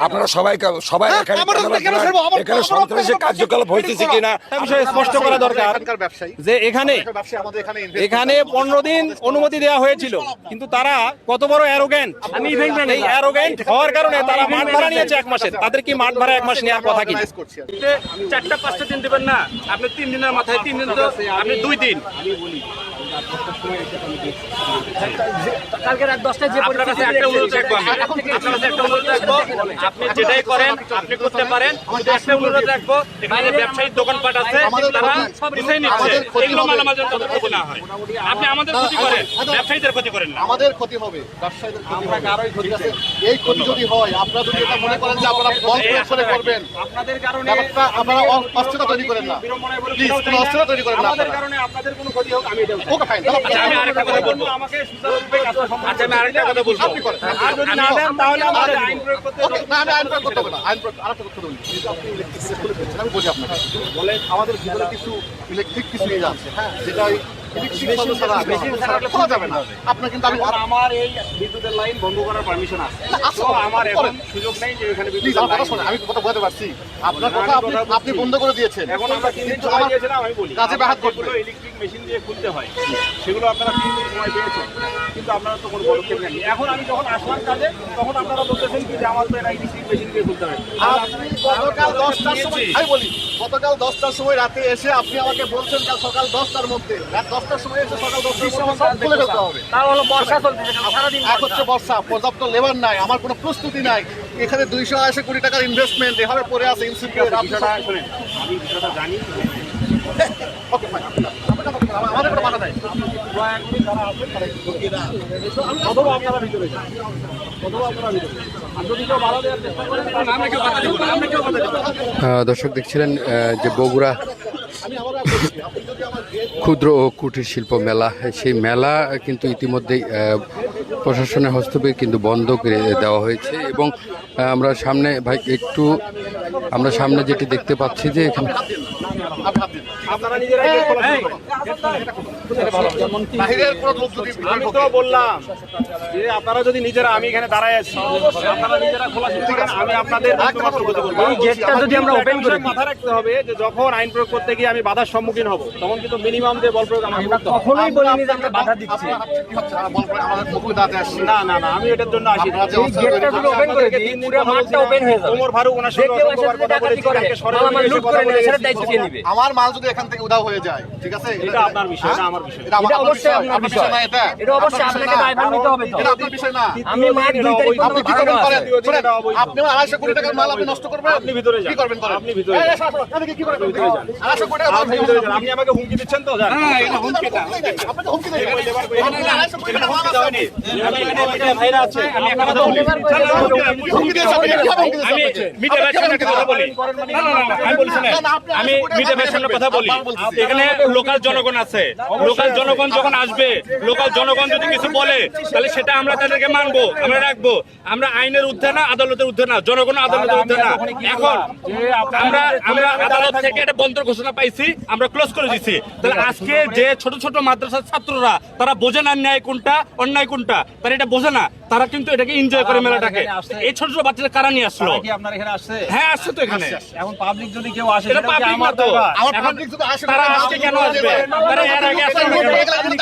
আপনারা সবাই সবাই হ্যাঁ, এখানে আমার ক্যামেরা কেন ধরান। ছাড়বো? আমার- এখানে আমার- সন্ত্রাসী আমার- কার্যকলাপ হইতেছে কিনা বিষয়ে স্পষ্ট করা দরকার যে এখানে এখানে পনেরো দিন অনুমতি দেওয়া হয়েছিল। কিন্তু তারা কত বড় অ্যারোগেন্ট আমি ইভেন্ট এই অ্যারোগেন্ট হওয়ার কারণে তারা মাঠ ভাড়া নিয়েছে এক মাসের। তাদের কি মাঠ ভাড়া এক মাস নেওয়ার কথা কি। চারটা পাঁচটা দিন দেবেন না। আপনি তিন দিনের মাথায় তিন দিন আপনি দুই দিন। কালকে রাত দশটায় যে আপনার কাছে একটা অনুরোধ রাখব আমি। আপনার কাছে একটা অনুরোধ রাখব। আপনি যেটাই করেন আপনি করতে পারেন। একটা অনুরোধ রাখব। এখানে ব্যবসায়িক দোকানপাট আছে তারা সব রিসাই নিচ্ছে। এগুলো। মালামাল যেন না হয়। আপনি আমাদের ক্ষতি করেন ব্যবসায়ীদের ক্ষতি করেন না। আমাদের ক্ষতি হবে। ব্যবসায়ীদের ক্ষতি হবে। ঠিক আছে। এই ক্ষতি যদি হয় আপনারা যদি এটা মনে করেন যে আপনারা বল প্রয়োগ করবেন আপনাদের কারণে আপনারা অস্থিরতা তৈরি করেন না। প্লিজ কোনো অস্থিরতা তৈরি করেন না আমাদের কারণে আপনাদের কোনো ক্ষতি হোক আমি এটাও ফাইন আচ্ছা, আমি আরেকটা কথা বলব। আমাকে সুচারুরূপে কাজটা সম্পন্ন আচ্ছা আমি আরেকটা কথা বলব। আপনি করেন। আর যদি না দেন তাহলে আমাদের আইন প্রয়োগ করতে ওকে না আমি আইন প্রয়োগ করতে হবে না। আইন প্রয়োগ আরেকটা তথ্য বলি। আপনি ইলেকট্রিক জিনিস খুলে ফেলছেন আমি বলি আপনাকে। বলে আমাদের ভিতরে কিছু ইলেকট্রিক কিছু ইয়ে আছে হ্যাঁ? যেটা ওই ইলেকট্রিক ছাড়া মেশিন ছাড়া খোলা যাবে না। আপনার কিন্তু আমি আমার এই বিদ্যুতের লাইন বন্ধ করার পারমিশন আছে। আছে, আমার এখন সুযোগ নেই যে এখানে প্লিজ বিদ্যুতের আমার কথা লাইন শোনেন আমি কথা বলতে পারছি। আপনার কথা আপনি বন্ধ করে দিয়েছেন। এখন আমরা তিন দিন সময় দিয়েছিলাম আমি বলি। কাজে ব্যাঘাত ঘটবে। ইলেকট্রিক মেশিন দিয়ে খুলতে হয় সেগুলো আপনারা তিন দিন সময় পেয়েছেন। কিন্তু আপনারা তো কোনো পদক্ষেপ নেননি। এখন আমি যখন আসলাম কাজে তখন আপনারা বলতেছেন কি যে আমার তো এটা ইলেকট্রিক মেশিন দিয়ে খুলতে হবে। আপনি গতকাল দশটার সময় আমি বলি গতকাল দশটার সময় রাতে এসে আপনি আমাকে বলছেন কাল সকাল দশটার মধ্যে। রাত দশটার সময় এসে সকাল দশটার সময় সব খুলে ফেলতে হবে। তা হলো বর্ষা চলতেছে সারাদিন এক হচ্ছে বর্ষা পর্যাপ্ত লেবার নাই আমার কোনো প্রস্তুতি নাই। এখানে দুইশো আশি কোটি টাকার ইনভেস্টমেন্ট এভাবে পড়ে আছে আমি বিষয়টা জানি। ওকে ফাইন আমাদের কোনো নাই। অথবা আপনারা ভিতরে যান। দর্শক দেখছিলেন যে বগুড়া ক্ষুদ্র ও কুটির শিল্প মেলা সেই মেলা কিন্তু ইতিমধ্যেই প্রশাসনের হস্তক্ষেপ কিন্তু বন্ধ করে দেওয়া হয়েছে এবং আমরা সামনে ভাই একটু আমরা সামনে যেটি দেখতে পাচ্ছি যে এখানে। আপনারা নিজেরাই গেট খোলা শুরু করুন। লোক যদি আমি তো বললাম যে আপনারা যদি নিজেরা আমি এখানে দাঁড়ায় আছি। আপনারা নিজেরা খোলা শুরু করেন। আমি আপনাদের গেটটা যদি আমরা ওপেন করি। মাথায় রাখতে হবে যে যখন আইন প্রয়োগ করতে গিয়ে আমি বাধার সম্মুখীন হব তখন কিন্তু মিনিমাম যে বল প্রয়োগ আমাকে করতে হবে। কখনোই বলিনি যে আমরা বাধা দিচ্ছি। বল না না না আমি এটার জন্য আসি গেটটা যদি ওপেন করে দিই। পুরো মাঠটা ওপেন হয়ে যাবে। ওমর ফারুক ওনার সঙ্গে কথা ডাকাতি বলেছি, করে কালকে সরেজমিনে লুট করে নিয়ে বলেছি। দায়িত্ব কে নিবে? আমার মাল যদি এখান থেকে উধাও হয়ে যায় ঠিক আছে? এটা আপনার বিষয়, এটা আমার বিষয়। এটা আমার- অবশ্যই বিষয়, আপনার বিষয়। না এটা এটা অবশ্যই আপনাকে না। দায়ভার নিতে হবে তো। এটা আপনার বিষয় না। আমি মাঠ দুই তারিখ আপনি কি করবেন? করেন। শুনেন, আপনি আমার আড়াইশো কোটি টাকার মাল আপনি নষ্ট করবেন? আপনি ভিতরে যান। কি করবেন করেন? আপনি ভিতরে যান। আপনি কি করবেন? ভিতরে যান। আড়াইশো কোটি টাকার আপনি ভিতরে যান। আপনি আমাকে হুমকি দিচ্ছেন তো? যান। আপনাকে হুমকি দেবেন আপনি আড়াইশো কোটি টাকার মাল আছে আমি এখানে মিডিয়া ভাইরা আছে। আপনারা তো হুমকি দিয়েছে আপনি কীভাবে হুমকি দিয়েছে আমি? মিডিয়া ভাইয়ের সামনে কথা বলি। না না না না, আমি বলছি না। না, না, আপনি আমি মিডিয়া ভাইয়ের সামনে কথা বলি বলতেছি। এখানে লোকাল জনগণ আছে। লোকাল জনগণ যখন আসবে লোকাল জনগণ যদি কিছু বলে তাহলে সেটা আমরা তাদেরকে মানবো আমরা রাখব। আমরা আইনের না আদালতের না জনগণ আদালতের না। এখন আমরা আমরা আদালত থেকে একটা বন্ধ ঘোষণা পাইছি আমরা ক্লোজ করে দিছি। তাহলে আজকে যে ছোট ছোট মাদ্রাসার ছাত্ররা তারা বোঝে না ন্যায় কোনটা অন্যায় কোনটা তারা এটা বোঝে না। তারা কিন্তু এটাকে এনজয় করে মেলাটাকে। এই ছোট ছোট বাচ্চারা কারা নিয়ে আসলো? কি আপনার এখানে আসছে? হ্যাঁ আসছে তো এখানে। এখন পাবলিক যদি কেউ আসে এটা পাবলিক না তো। আমার পাবলিক যদি আসে তারা আজকে কেন আসবে? তারা এর আগে আসে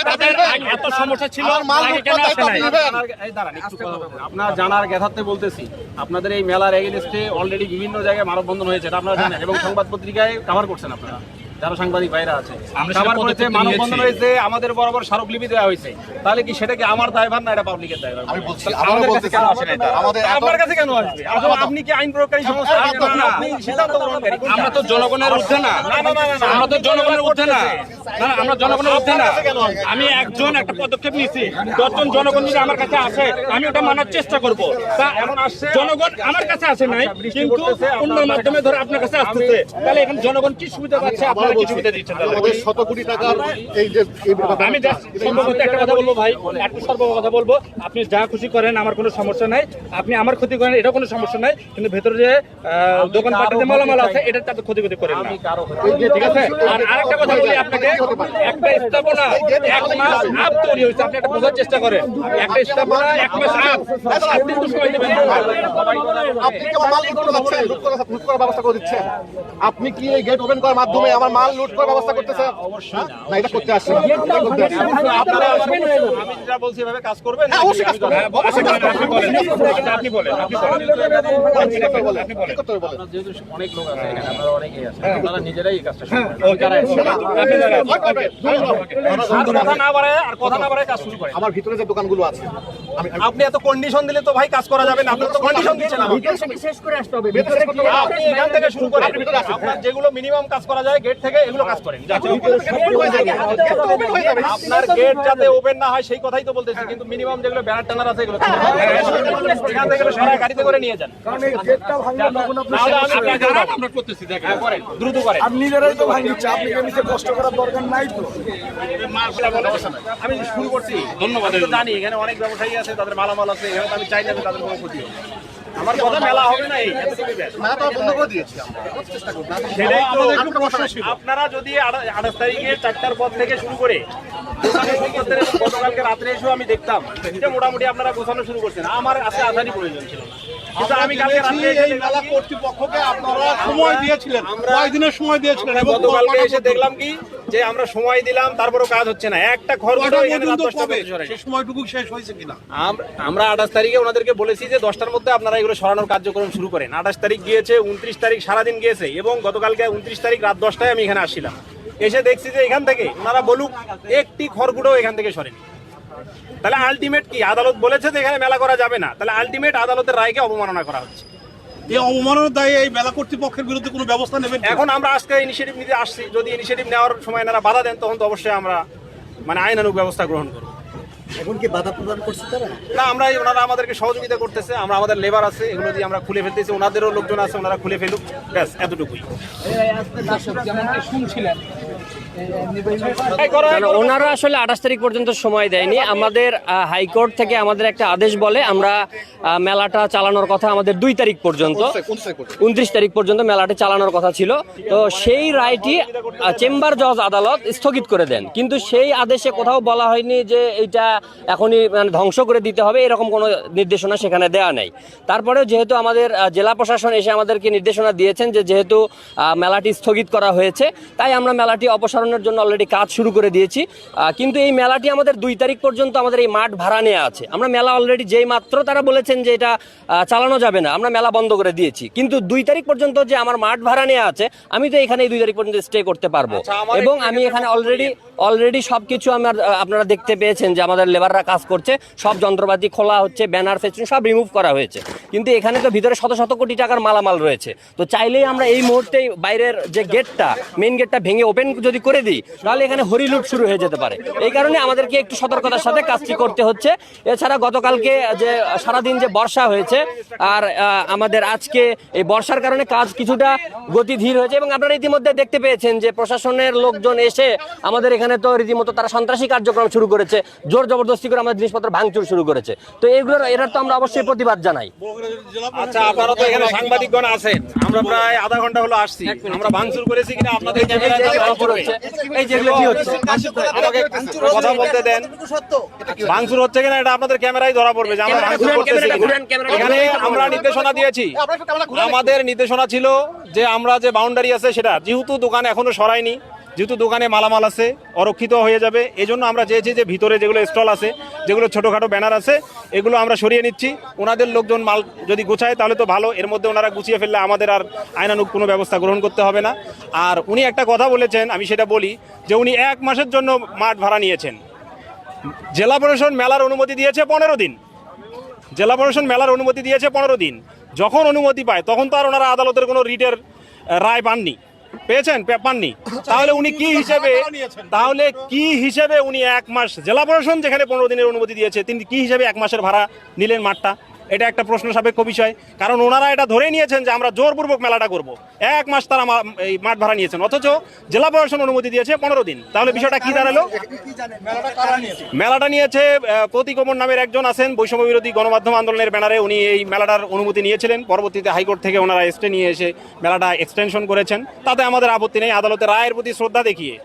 তাদের এত সমস্যা ছিল আগে কেন আসে নাই। জানার- এই দাঁড়ান, একটু কথা আপনার জানার জ্ঞাতার্থে বলতেছি আপনাদের এই মেলার এগেনস্টে অলরেডি বিভিন্ন জায়গায় মানববন্ধন হয়েছে এটা আপনারা জানেন। এবং সংবাদ পত্রিকায় কভার করছেন আপনারা। যারা সাংবাদিক ভাইরা আছে। আমরা মানববন্ধন হয়েছে আমাদের বরাবর স্মারকলিপি দেওয়া হয়েছে। তাহলে কি সেটা কি আমার দায়ভার না এটা পাবলিকের দায়ভার? আমি বলছি আমাদের কাছে কেন আসে না? আমাদের আপনার কাছে কেন আসবে? আপনি কি আইন প্রয়োগকারী সংস্থা? এই বাদ দাও। আপনি সিদ্ধান্ত গ্রহণকারী আমরা তো জনগণের ঊর্ধ্বে না না, না, না, না, না, আমরা তো জনগণের ঊর্ধ্বে না। আমরা জনগণের ঊর্ধ্বে না? আমি একজন একটা পদক্ষেপ নিয়েছি। দশজন জনগণ যদি আমার কাছে আসে আমি ওটা মানার চেষ্টা করব। তা এখন আসছে জনগণ আমার কাছে আসে নাই কিন্তু অন্য মাধ্যমে ধরে আপনার কাছে আসতেছে। তাহলে এখন জনগণ কি সুবিধা পাচ্ছে আপনি বলছি। আমাদের শত কোটি টাকার এই যে আমি সর্বপ্রথম একটা কথা বলব ভাই একটু কথা বলব আপনি যা খুশি করেন আমার কোনো সমস্যা নাই আপনি আমার ক্ষতি করেন এটা কোনো সমস্যা নাই কিন্তু ভেতরে যে দোকান পাটিতে মালামাল আছে এটা তাতে ক্ষতি ক্ষতি করেন না ঠিক আছে আর আরেকটা কথা বলি আপনাকে একটা স্থাপনা এক মাস আপ তৈরি হয়েছে আপনি একটা বোঝার চেষ্টা করেন একটা স্থাপনা এক মাস আপ সাত দিন তো সময় দেবেন আপনি কি আমার মাল করে ব্যবস্থা করে দিচ্ছেন আপনি কি এই গেট ওপেন করার মাধ্যমে আমার মাল লুট করার ব্যবস্থা অবশ্যই না এটা করতে আসছেন এটা করতে আসছেন আপনারা আমি যেটা বলছি এভাবে কাজ করবেন। হ্যাঁ, অবশ্যই কাজ করবেন। আপনি বলেন আপনি বলেন আপনি বলেন কি বলেন? কি করতে হবে বলেন? আপনারা যেহেতু অনেক লোক আছে এখানে আপনারা অনেকেই আছে আপনারা নিজেরাই এই কাজটা শুরু করেন। ওকে। আপনি দাঁড়ান আর কথা না বাড়ায় আর কথা না বাড়ায় কাজ শুরু করেন। আমার ভিতরে যে দোকানগুলো আছে আপনি এত কন্ডিশন দিলে তো ভাই কাজ করা যাবে না। আপনি তো কন্ডিশন দিচ্ছেন শেষ হবে। আপনি এখান থেকে শুরু করেন। আপনার যেগুলো মিনিমাম কাজ করা যায় গেট থেকে এগুলো কাজ করেন। হয়ে হয়ে যাবে। আপনার গেট যাতে ওপেন না হয় সেই কথাই তো বলতেছি। কিন্তু মিনিমাম যেগুলো ব্যানার টানার আছে এগুলো এখান থেকে সরাই গাড়িতে করে নিয়ে যান। নাহলে আমি আপনি দাঁড়ান, আমরা করতেছি দেখেন। হ্যাঁ, করেন। দ্রুত করেন। নিজেরাই তো ভাঙিচ্ছে আপনি এমনিতে কষ্ট করার দরকার নাই তো। আমি শুরু করছি। ধন্যবাদ। জানি এখানে অনেক ব্যবসায়ী আছে তাদের মালামাল আছে এখানে আমি চাই না তাদের কোনো ক্ষতি হোক। আমার কথা মেলা হবে না এই। না তো বন্ধ করে দিয়েছি চেষ্টা করব। সেটাই তো আপনারা যদি আঠাশ তারিখে চারটার পর থেকে শুরু করে এবং গতকালকে রাত্রে এসেও আমি দেখতাম যে মোটামুটি আপনারা গোছানো শুরু করছেন। আমার আজকে আসারই প্রয়োজন ছিল না। কিন্তু আমি কালকে রাত্রে দেখলাম কি- কর্তৃপক্ষকে আপনারা সময় দিয়েছিলেন। কয়েকদিনের সময় দিয়েছিলেন আমরা গতকালকে এসে দেখলাম কি যে আমরা সময় দিলাম তারপরেও কাজ হচ্ছে না। একটা ঘর সময়টুকু শেষ হয়েছে কিনা? আমরা আঠাশ তারিখে ওনাদেরকে বলেছি যে দশটার মধ্যে আপনারা এগুলো সরানোর কার্যক্রম শুরু করেন। আঠাশ তারিখ গিয়েছে উনত্রিশ তারিখ সারাদিন গিয়েছে এবং গতকালকে উনত্রিশ তারিখ রাত দশটায় আমি এখানে আসছিলাম। এসে দেখছি যে এখান থেকে ওনারা বলুক একটি খড়গুলো এখান থেকে সরেনি। তাহলে আলটিমেট কি? আদালত বলেছে যে এখানে মেলা করা যাবে না। তাহলে আলটিমেট আদালতের রায়কে অবমাননা করা হচ্ছে। এই অবমাননার দায়ে এই মেলা কর্তৃপক্ষের বিরুদ্ধে কোনো ব্যবস্থা নেবেন এখন আমরা আজকে ইনিশিয়েটিভ নিতে আসছি। যদি ইনিশিয়েটিভ নেওয়ার সময় এনারা বাধা দেন তখন তো অবশ্যই আমরা মানে আইনানুগ ব্যবস্থা গ্রহণ করব। এখন কি বাধা প্রদান করছে তারা? না আমরা এই ওনারা আমাদেরকে সহযোগিতা করতেছে। আমরা আমাদের লেবার আছে এগুলো দিয়ে আমরা খুলে ফেলতেছি। ওনাদেরও লোকজন আছে ওনারা খুলে ফেলুক। ব্যাস এতটুকুই। কারণ ওনারা আসলে আঠাশ তারিখ পর্যন্ত সময় দেয়নি। আমাদের হাইকোর্ট থেকে আমাদের একটা আদেশ বলে আমরা মেলাটা চালানোর কথা আমাদের দুই তারিখ পর্যন্ত উনত্রিশ তারিখ পর্যন্ত মেলাটি চালানোর কথা ছিল। তো সেই রায়টি চেম্বার জজ আদালত স্থগিত করে দেন। কিন্তু সেই আদেশে কোথাও বলা হয়নি যে এইটা এখনই মানে ধ্বংস করে দিতে হবে এরকম কোনো নির্দেশনা সেখানে দেওয়া নেই। তারপরেও যেহেতু আমাদের জেলা প্রশাসন এসে আমাদেরকে নির্দেশনা দিয়েছেন যে যেহেতু মেলাটি স্থগিত করা হয়েছে তাই আমরা মেলাটি অপসারণের জন্য অলরেডি কাজ শুরু করে দিয়েছি। কিন্তু এই মেলাটি আমাদের দুই তারিখ পর্যন্ত আমাদের এই মাঠ ভাড়া নেওয়া আছে। আমরা মেলা অলরেডি যেই মাত্র তারা বলেছেন যে এটা চালানো যাবে না আমরা মেলা বন্ধ করে দিয়েছি। কিন্তু দুই তারিখ পর্যন্ত যে আমার মাঠ ভাড়া নেওয়া আছে আমি তো এখানে এই দুই তারিখ পর্যন্ত স্টে করতে পারব। আচ্ছা, এবং আমি এখানে কথা অলরেডি অলরেডি সবকিছু আমার আপনারা দেখতে পেয়েছেন যে আমাদের লেবাররা কাজ করছে, সব যন্ত্রপাতি খোলা হচ্ছে ব্যানার ফেস্টুন সব রিমুভ করা হয়েছে। কিন্তু এখানে তো ভিতরে শত শত কোটি টাকার মালামাল রয়েছে। তো চাইলেই আমরা এই মুহূর্তে বাইরের যে গেটটা মেইন গেটটা ভেঙে ওপেন যদি করে দিই, তাহলে এখানে হরিলুট শুরু হয়ে যেতে পারে। এই কারণে আমাদেরকে একটু সতর্কতার সাথে কাজটি করতে হচ্ছে। এছাড়া গতকালকে যে, সারাদিন যে বর্ষা হয়েছে, আর আমাদের আজকে এই বর্ষার কারণে কাজ কিছুটা গতি ধীর হয়েছে এবং আপনারা ইতিমধ্যে দেখতে পেয়েছেন যে প্রশাসনের লোকজন এসে আমাদের এখানে তো রীতিমতো তারা সন্ত্রাসী কার্যক্রম শুরু করেছে জোর জবরদস্তি করে আমাদের জিনিসপত্র ভাঙচুর শুরু করেছে। তো এগুলোর এটার তো আমরা অবশ্যই প্রতিবাদ জানাই। আচ্ছা আপনারা তো এখানে সাংবাদিকগণ আছেন। আমরা প্রায় আধা ঘণ্টা হলো আসছি। আমরা ভাঙচুর করেছি কিনা আপনাদের এই ভাঙচুর হচ্ছে, এই যেগুলো কি হচ্ছে? আমাকে কথা বলতে দেন। ভাঙচুর হচ্ছে কিনা এটা আপনাদের ক্যামেরায় ধরা পড়বে যে আমরা ভাঙচুর করতেছি এখানে আমরা নির্দেশনা দিয়েছি। আমাদের নির্দেশনা ছিল যে আমরা যে বাউন্ডারি আছে সেটা যেহেতু দোকান এখনও সরায়নি যেহেতু দোকানে মালামাল আছে, অরক্ষিত হয়ে যাবে। এই জন্য আমরা চেয়েছি যে ভিতরে যেগুলো স্টল আছে, যেগুলো ছোটোখাটো ব্যানার আছে, এগুলো আমরা সরিয়ে নিচ্ছি। ওনাদের লোকজন মাল যদি গুছায় তাহলে তো ভালো, এর মধ্যে ওনারা গুছিয়ে ফেললে আমাদের আর আইনানুগ কোনো ব্যবস্থা গ্রহণ করতে হবে না। আর উনি একটা কথা বলেছেন, আমি সেটা বলি, যে উনি এক মাসের জন্য মাঠ ভাড়া নিয়েছেন। জেলা প্রশাসন মেলার অনুমতি দিয়েছে পনেরো দিন। জেলা প্রশাসন মেলার অনুমতি দিয়েছে পনেরো দিন। যখন অনুমতি পায়, তখন তো আর ওনারা আদালতের কোনো রিটের রায় পাননি। পেয়েছেন? পাননি। তাহলে উনি কি হিসেবে তাহলে কি হিসেবে উনি এক মাস জেলা প্রশাসন যেখানে পনেরো দিনের অনুমতি দিয়েছে, তিনি কি হিসেবে এক মাসের ভাড়া নিলেন মাঠটা? এটা একটা প্রশ্ন সাপেক্ষ বিষয়। কারণ ওনারা এটা ধরে নিয়েছেন যে আমরা জোরপূর্বক মেলাটা করব। এক মাস তারা এই মাঠ ভাড়া নিয়েছেন। অথচ জেলা প্রশাসন অনুমতি দিয়েছে পনেরো দিন। তাহলে বিষয়টা কি দাঁড়াল? মেলাটা নিয়েছে আহ, প্রতীক ওমর নামের একজন আছেন বৈষম্য বিরোধী গণমাধ্যম আন্দোলনের ব্যানারে উনি এই মেলাটার অনুমতি নিয়েছিলেন। পরবর্তীতে হাইকোর্ট থেকে ওনারা স্টে নিয়ে এসে মেলাটা এক্সটেনশন করেছেন। তাতে আমাদের আপত্তি নেই। আদালতের রায়ের প্রতি শ্রদ্ধা দেখিয়ে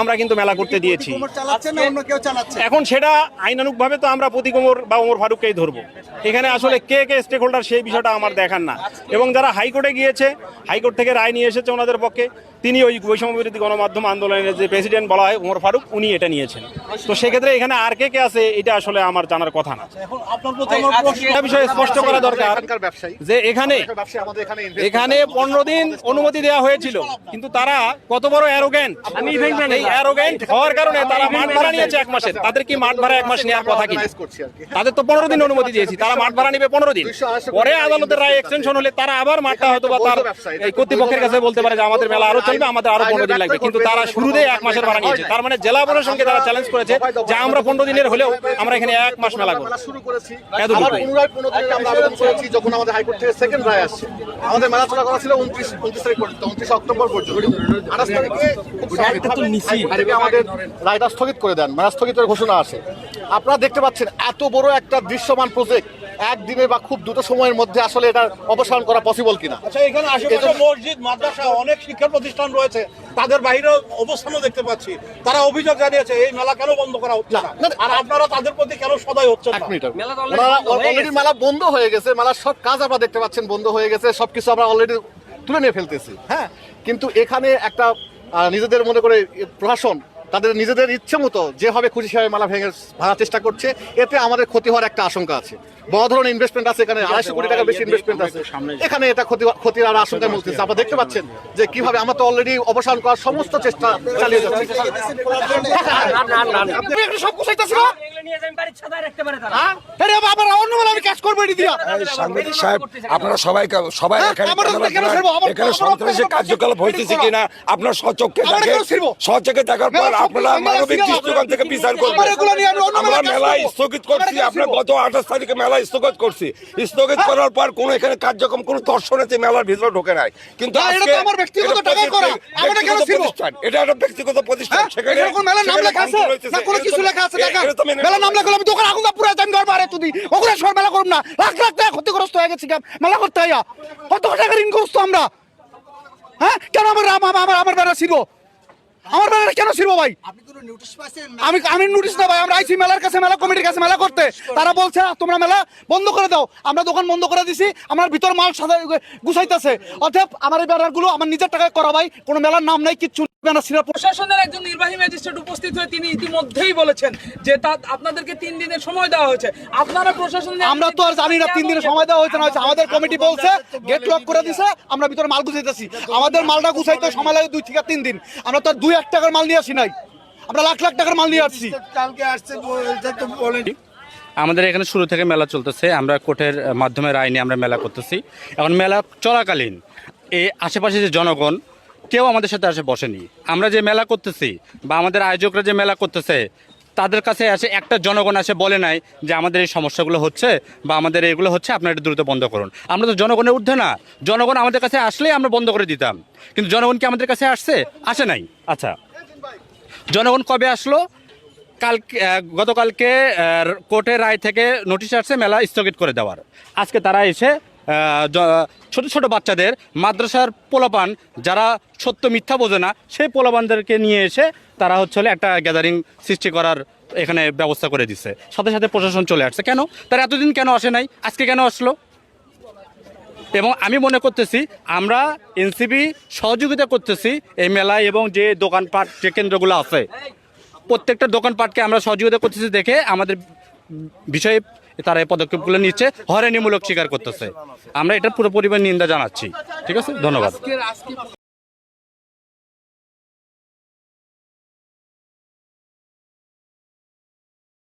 আমরা কিন্তু মেলা করতে দিয়েছি। চালাচ্ছে না অন্য কেউ চালাচ্ছে এখন সেটা আইনানুগভাবে তো আমরা প্রতীক ওমর বা ওমর ফারুককেই ধরবো। এখানে আসলে কে কে স্টেক হোল্ডার সেই বিষয়টা আমার দেখার না। এবং যারা হাইকোর্টে গিয়েছে হাইকোর্ট থেকে রায় নিয়ে এসেছে ওনাদের পক্ষে তিনি ওই বৈষম্য বিরোধী গণমাধ্যম আন্দোলনের যে প্রেসিডেন্ট বলা হয় ওমর ফারুক উনি এটা নিয়েছেন। তো সেক্ষেত্রে এখানে আর কে কে আছে এটা আসলে আমার জানার কথা না। এখন আপনার প্রতি আমার প্রশ্ন। একটা বিষয়ে স্পষ্ট করা দরকার যে এখানে এখানে এখানে পনেরো দিন অনুমতি দেওয়া হয়েছিল কিন্তু তারা কত বড় অ্যারোগেন্ট আমি event অ্যারোগেন্ট হওয়ার কারণে তারা মাঠ ভাড়া নিয়েছে এক মাসের। তাদের কি মাঠ ভাড়া এক মাস নেওয়ার কথা কি organize করছি আর কি। তাদের তো পনেরো দিন অনুমতি দিয়েছি। তারা মাঠ ভাড়া নিবে পনেরো দিন। পরে আদালতের রায় এক্সটেনশন হলে তারা আবার মাঠটা হয়তো বা তার কর্তৃপক্ষের কাছে বলতে পারে যে আমাদের মেলা আরও চলবে আমাদের আরও পনেরো দিন লাগবে। কিন্তু তারা শুরুতে এক মাসের ভাড়া নিয়েছে। তার মানে জেলা প্রশাসনকে তারা চ্যালেঞ্জ করেছে যে আমরা পনেরো দিনের হলেও আমরা এখানে এক মাস মেলা করব। শুরু করেছি। পুনরায় পনেরো দিনের আমরা আবেদন করেছি যখন আমাদের হাইকোর্ট থেকে সেকেন্ড রায় আসছে। আমাদের মেলা চলা করা ছিল উনত্রিশ উনত্রিশ তারিখ পর্যন্ত উনত্রিশ অক্টোবর পর্যন্ত। আঠাশ তারিখে আমাদের রায়টা স্থগিত করে দেন মেলা স্থগিতের ঘোষণা আসে আপনারা দেখতে পাচ্ছেন এত বড় একটা দৃশ্যমান প্রজেক্ট একদিনে বা খুব দ্রুত সময়ের মধ্যে আসলে এটা অপসারণ করা পসিবল কিনা। আচ্ছা এখানে আশেপাশে মসজিদ মাদ্রাসা অনেক শিক্ষা প্রতিষ্ঠান রয়েছে। তাদের বাইরে অবস্থানও দেখতে পাচ্ছি। তারা অভিযোগ জানিয়েছে এই মেলা কেন বন্ধ করা হচ্ছে না? আর আপনারা তাদের প্রতি কেন সদয় হচ্ছে এক না মিনিট। অলরেডি মেলা বন্ধ হয়ে গেছে মেলার সব কাজ আপনারা দেখতে পাচ্ছেন বন্ধ হয়ে গেছে সবকিছু আমরা অলরেডি তুলে নিয়ে ফেলতেছি। হ্যাঁ কিন্তু এখানে একটা নিজেদের মনে করে প্রশাসন, তাদের নিজেদের ইচ্ছে মতো যেভাবে খুশি সেভাবে মালা ভেঙে ভাঙার চেষ্টা করছে, এতে আমাদের ক্ষতি হওয়ার একটা আশঙ্কা আছে। বড় ধরনের ইনভেস্টমেন্ট আছে এখানে আড়াইশো কোটি টাকা বেশি ইনভেস্টমেন্ট আছে। এখানে এটা ক্ষতি ক্ষতির আর আশঙ্কা মূলতেছে আপনারা দেখতে পাচ্ছেন যে কীভাবে আমরা তো অলরেডি অবসান করার সমস্ত চেষ্টা চালিয়ে যাচ্ছি। আপনারা সবাই সবাই হ্যাঁ, এখানে কার্যকলাপ হইতেছে কিনা? আপনার সচক্ষে আমার দেখেন সচক্ষে দেখার পর মেলা আপনারা মানবিক ছিল। দৃষ্টিকোণ থেকে বিচার করবেন। এগুলো নিয়ে আমি অন্য আমরা মেলায় মেলা স্থগিত করছি আপনার গত আঠাশ তারিখে মেলা স্থগিত করছি। স্থগিত করার পর কোনো এখানে কার্যক্রম কোনো দর্শন আছে মেলার ভিতরে ঢোকে নাই। কিন্তু এটা তো আমার ব্যক্তিগত টাকায় করা। আমরা কেন ছিড়বো? এটা একটা ব্যক্তিগত প্রতিষ্ঠান। হ্যাঁ? সেখানে এখানে মেলার নাম লেখা আছে? না কোনো কিছু লেখা আছে? এ- দেখা? এটা তো মেলার নাম লেখা আমি দোকান আগুন পুরো টাইম ঘর বাড়ে তুই ওগুলো সময় মেলা করব না। লাখ লাখ টাকা ক্ষতিগ্রস্ত হয়ে গেছি মেলা করতে কত টাকা আমরা? হ্যাঁ? কেন আমার আমার আমার আমার বেড়া ছিল? আমার বেড়া কেন ছিল ভাই? আমি আমি নোটিশ না ভাই আমরা আইছি মেলার কাছে মেলা কমিটির কাছে মেলা করতে। তারা বলছে তোমরা মেলা বন্ধ করে দাও। আমরা দোকান বন্ধ করে দিছি আমার ভিতর মাল সাদা গুছাইতেছে। অর্থাৎ আমার এই ব্যানারগুলো আমার নিজের টাকায় করা ভাই কোনো মেলার নাম নাই কিচ্ছু প্রশাসনের একজন নির্বাহী ম্যাজিস্ট্রেট উপস্থিত হয়ে তিনি ইতিমধ্যেই বলেছেন যে তা আপনাদেরকে তিন দিনের সময় দেওয়া হয়েছে। আপনারা প্রশাসন আমরা তো আর জানি না তিন দিনের সময় দেওয়া হয়েছে না হয়েছে আমাদের কমিটি বলছে গেট লক করে দিছে আমরা ভিতরে মাল গুছাইতেছি। আমাদের মালটা গুছাইতে সময় লাগে দুই থেকে তিন দিন। আমরা তো আর দুই এক টাকার মাল নিয়ে আসি নাই। আমরা লাখ লাখ টাকার মাল নিয়ে আসছি। কালকে আসছে আমাদের এখানে শুরু থেকে মেলা চলতেছে। আমরা কোর্টের মাধ্যমে রায় নিয়ে আমরা মেলা করতেছি। এখন মেলা চলাকালীন। এই আশেপাশে যে জনগণ কেউ আমাদের সাথে আসে বসেনি। আমরা যে মেলা করতেছি বা আমাদের আয়োজকরা যে মেলা করতেছে, তাদের কাছে আসে একটা জনগণ আসে বলে নাই যে আমাদের এই সমস্যাগুলো হচ্ছে বা আমাদের এগুলো হচ্ছে, আপনারা দ্রুত বন্ধ করুন। আমরা তো জনগণের ঊর্ধ্বে না। জনগণ আমাদের কাছে আসলেই আমরা বন্ধ করে দিতাম। কিন্তু জনগণ কি আমাদের কাছে আসছে? আসে নাই। আচ্ছা। জনগণ কবে আসলো? কালকে গতকালকে কোর্টের রায় থেকে নোটিশ আসছে মেলা স্থগিত করে দেওয়ার। আজকে তারা এসে ছোট ছোট বাচ্চাদের মাদ্রাসার পোলাপান, যারা সত্য মিথ্যা বোঝে না, সেই পোলাপানদেরকে নিয়ে এসে তারা হচ্ছে একটা গ্যাদারিং সৃষ্টি করার এখানে ব্যবস্থা করে দিচ্ছে সাথে সাথে প্রশাসন চলে আসছে। কেন? তারা এতদিন কেন আসে নাই? আজকে কেন আসলো? এবং আমি মনে করতেছি, আমরা এনসিবি সহযোগিতা করতেছি এই মেলায় এবং যে দোকানপাট, যে কেন্দ্রগুলো আছে, প্রত্যেকটা দোকানপাটকে আমরা সহযোগিতা করতেছি দেখে আমাদের বিষয়ে তারা এই পদক্ষেপগুলো নিচ্ছে, হয়রানিমূলক স্বীকার করতেছে। আমরা এটার পুরোপরিবার নিন্দা জানাচ্ছি। ঠিক আছে? ধন্যবাদ।